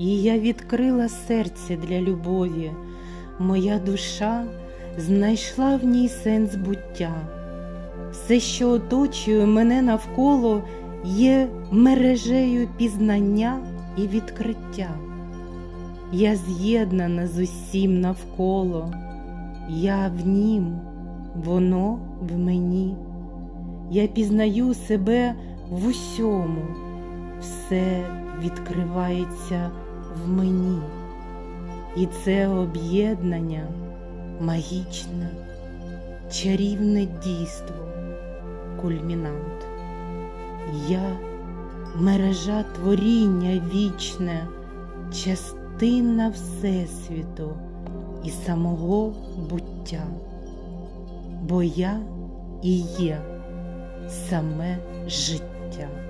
і я відкрила серце для любові. Моя душа знайшла в ній сенс буття. Все, що оточує мене навколо, є мережею пізнання і відкриття. Я з'єднана з усім навколо, я в нім, воно в мені. Я пізнаю себе в усьому, все відкривається в мені. І це об'єднання магічне, чарівне дійство, кульмінант. Я мережа творіння вічне, частина Всесвіту і самого буття, бо я і є саме життя.